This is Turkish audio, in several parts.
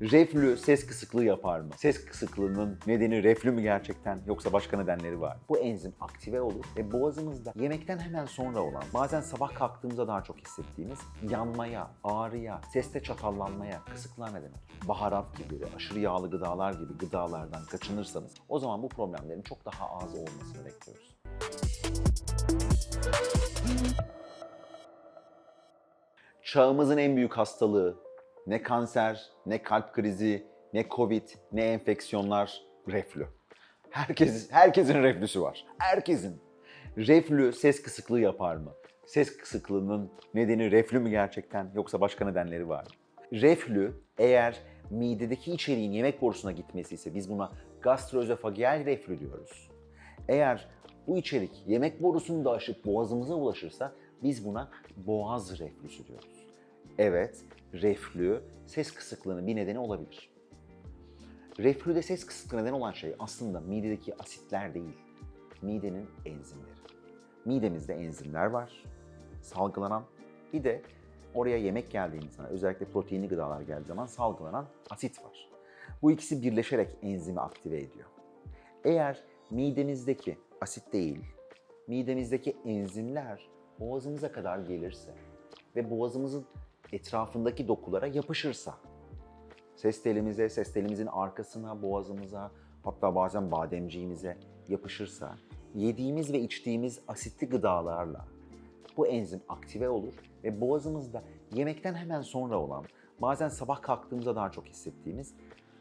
Reflü ses kısıklığı yapar mı? Ses kısıklığının nedeni reflü mü gerçekten yoksa başka nedenleri var? Bu enzim aktive olur ve boğazımızda yemekten hemen sonra olan bazen sabah kalktığımızda daha çok hissettiğimiz yanmaya, ağrıya, seste çatallanmaya, kısıklığa neden olur. Baharat gibi, aşırı yağlı gıdalar gibi gıdalardan kaçınırsanız o zaman bu problemlerin çok daha az olmasını bekliyoruz. Çağımızın en büyük hastalığı ne kanser, ne kalp krizi, ne covid, ne enfeksiyonlar, reflü. Herkes, herkesin reflüsü var. Herkesin. Reflü ses kısıklığı yapar mı? Ses kısıklığının nedeni reflü mü gerçekten yoksa başka nedenleri var mı? Reflü eğer midedeki içeriğin yemek borusuna gitmesi ise biz buna gastroözofageal reflü diyoruz. Eğer bu içerik yemek borusunu da aşıp boğazımıza ulaşırsa biz buna boğaz reflüsü diyoruz. Evet, reflü ses kısıklığının bir nedeni olabilir. Reflüde ses kısıklığı neden olan şey aslında midedeki asitler değil, midenin enzimleri. Midemizde enzimler var, salgılanan. Bir de oraya yemek geldiğimiz zaman, özellikle proteinli gıdalar geldiği zaman salgılanan asit var. Bu ikisi birleşerek enzimi aktive ediyor. Eğer midemizdeki asit değil, midemizdeki enzimler boğazımıza kadar gelirse ve boğazımızın etrafındaki dokulara yapışırsa, ses telimize, ses telimizin arkasına, boğazımıza, hatta bazen bademciğimize yapışırsa, yediğimiz ve içtiğimiz asitli gıdalarla bu enzim aktive olur ve boğazımızda yemekten hemen sonra olan, bazen sabah kalktığımızda daha çok hissettiğimiz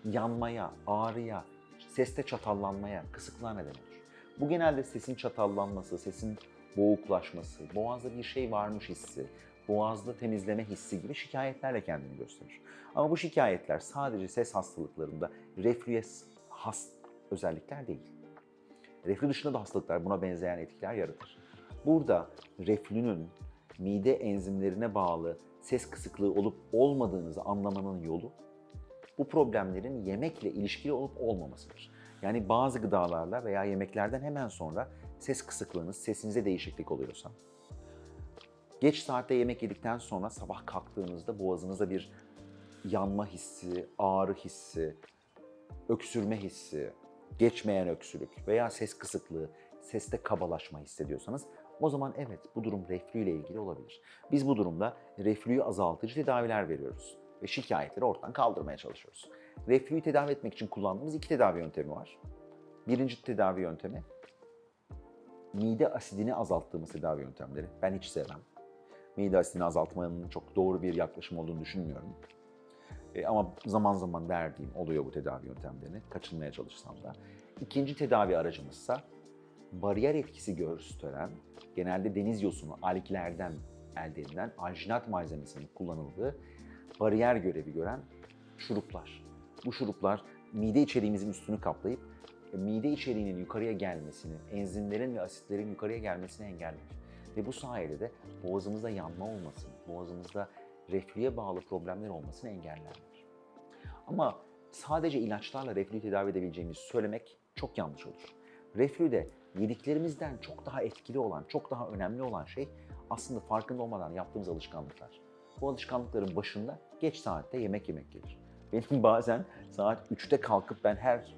yanmaya, ağrıya, seste çatallanmaya, kısıklığa neden olur. Bu genelde sesin çatallanması, sesin boğuklaşması, boğazda bir şey varmış hissi, boğazda temizleme hissi gibi şikayetlerle kendini gösterir. Ama bu şikayetler sadece ses hastalıklarında reflüye has özellikler değil. Reflü dışında da hastalıklar buna benzeyen etkiler yaratır. Burada reflünün mide enzimlerine bağlı ses kısıklığı olup olmadığınızı anlamanın yolu bu problemlerin yemekle ilişkili olup olmamasıdır. Yani bazı gıdalarla veya yemeklerden hemen sonra ses kısıklığınız, sesinize değişiklik oluyorsa, geç saatte yemek yedikten sonra sabah kalktığınızda boğazınızda bir yanma hissi, ağrı hissi, öksürme hissi, geçmeyen öksürük veya ses kısıklığı, seste kabalaşma hissediyorsanız o zaman evet bu durum reflü ile ilgili olabilir. Biz bu durumda reflüyü azaltıcı tedaviler veriyoruz ve şikayetleri ortadan kaldırmaya çalışıyoruz. Reflüyü tedavi etmek için kullandığımız iki tedavi yöntemi var. Birinci tedavi yöntemi mide asidini azalttığımız tedavi yöntemleri. Ben hiç sevmem. Mide asidini azaltmanın çok doğru bir yaklaşım olduğunu düşünmüyorum. E, ama zaman zaman verdiğim oluyor bu tedavi yöntemlerini. Kaçınmaya çalışsam da. İkinci tedavi aracımızsa bariyer etkisi gösteren, genelde deniz yosunu, alglerden elde edilen alginat malzemesinin kullanıldığı bariyer görevi gören şuruplar. Bu şuruplar mide içeriğimizin üstünü kaplayıp e, mide içeriğinin yukarıya gelmesini, enzimlerin ve asitlerin yukarıya gelmesini engeller. Ve bu sayede de boğazımızda yanma olmasını, boğazımızda reflüye bağlı problemler olmasını engellerler. Ama sadece ilaçlarla reflüyü tedavi edebileceğimizi söylemek çok yanlış olur. Reflüde yediklerimizden çok daha etkili olan, çok daha önemli olan şey aslında farkında olmadan yaptığımız alışkanlıklar. Bu alışkanlıkların başında geç saatte yemek yemek gelir. Benim bazen saat 3'te kalkıp ben her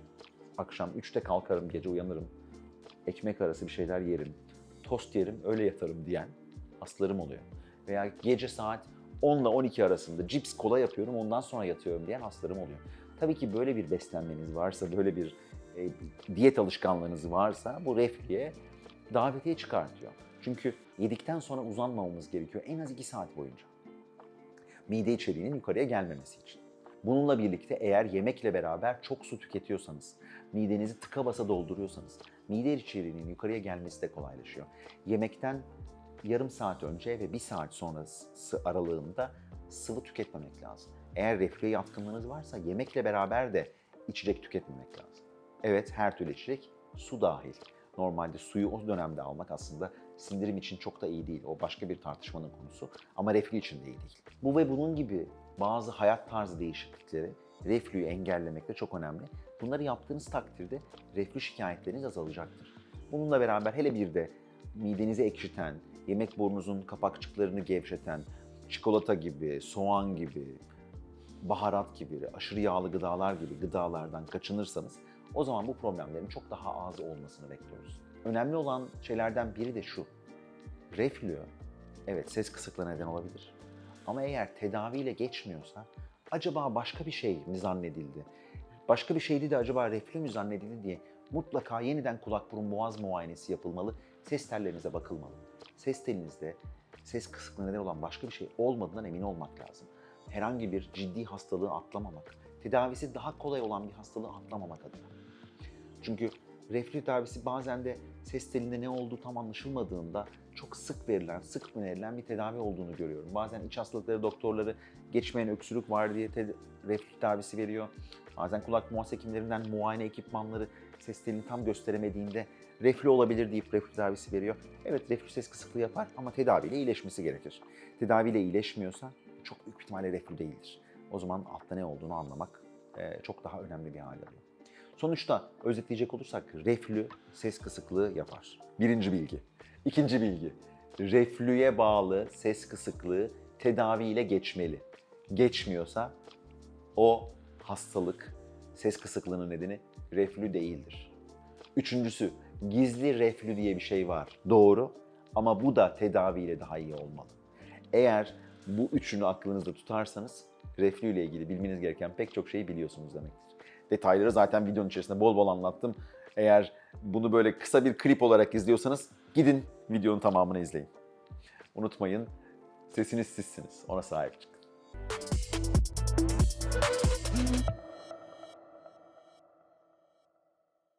akşam 3'te kalkarım, gece uyanırım. Ekmek arası bir şeyler yerim, tost yerim, öyle yatarım diyen hastalarım oluyor. Veya gece saat 10 ile 12 arasında cips kola yapıyorum ondan sonra yatıyorum diyen hastalarım oluyor. Tabii ki böyle bir beslenmeniz varsa, böyle bir e, diyet alışkanlığınız varsa bu reflüye davetiye çıkartıyor. Çünkü yedikten sonra uzanmamamız gerekiyor en az 2 saat boyunca. Mide içeriğinin yukarıya gelmemesi için. Bununla birlikte eğer yemekle beraber çok su tüketiyorsanız, midenizi tıka basa dolduruyorsanız, mide içeriğinin yukarıya gelmesi de kolaylaşıyor. Yemekten yarım saat önce ve bir saat sonrası aralığında sıvı tüketmemek lazım. Eğer reflüye yatkınlığınız varsa yemekle beraber de içecek tüketmemek lazım. Evet her türlü içecek su dahil. Normalde suyu o dönemde almak aslında sindirim için çok da iyi değil. O başka bir tartışmanın konusu. Ama reflü için de iyi değil. Bu ve bunun gibi bazı hayat tarzı değişiklikleri reflüyü engellemekte çok önemli. Bunları yaptığınız takdirde reflü şikayetleriniz azalacaktır. Bununla beraber hele bir de midenizi ekşiten, yemek borunuzun kapakçıklarını gevşeten, çikolata gibi, soğan gibi, baharat gibi, aşırı yağlı gıdalar gibi gıdalardan kaçınırsanız o zaman bu problemlerin çok daha az olmasını bekliyoruz. Önemli olan şeylerden biri de şu. Reflü, evet ses kısıklığı neden olabilir. Ama eğer tedaviyle geçmiyorsa acaba başka bir şey mi zannedildi? Başka bir şeydi de acaba reflü mü zannedildi diye mutlaka yeniden kulak burun boğaz muayenesi yapılmalı. Ses tellerinize bakılmalı. Ses telinizde ses kısıklığı neden olan başka bir şey olmadığından emin olmak lazım. Herhangi bir ciddi hastalığı atlamamak, tedavisi daha kolay olan bir hastalığı atlamamak adına. Çünkü reflü tedavisi bazen de ses telinde ne olduğu tam anlaşılmadığında çok sık verilen, sık önerilen bir tedavi olduğunu görüyorum. Bazen iç hastalıkları doktorları geçmeyen öksürük var diye te- reflü tedavisi veriyor. Bazen kulak boğaz hekimlerinden muayene ekipmanları ses telini tam gösteremediğinde reflü olabilir deyip reflü tedavisi veriyor. Evet reflü ses kısıklığı yapar ama tedaviyle iyileşmesi gerekir. Tedaviyle iyileşmiyorsa çok büyük ihtimalle reflü değildir. O zaman altta ne olduğunu anlamak çok daha önemli bir hal alıyor. Sonuçta özetleyecek olursak reflü ses kısıklığı yapar. Birinci bilgi. İkinci bilgi. Reflüye bağlı ses kısıklığı tedaviyle geçmeli. Geçmiyorsa o hastalık ses kısıklığının nedeni reflü değildir. Üçüncüsü gizli reflü diye bir şey var. Doğru ama bu da tedaviyle daha iyi olmalı. Eğer bu üçünü aklınızda tutarsanız reflü ile ilgili bilmeniz gereken pek çok şeyi biliyorsunuz demektir. Detayları zaten videonun içerisinde bol bol anlattım. Eğer bunu böyle kısa bir klip olarak izliyorsanız gidin videonun tamamını izleyin. Unutmayın sesiniz sizsiniz. Ona sahip çıkın.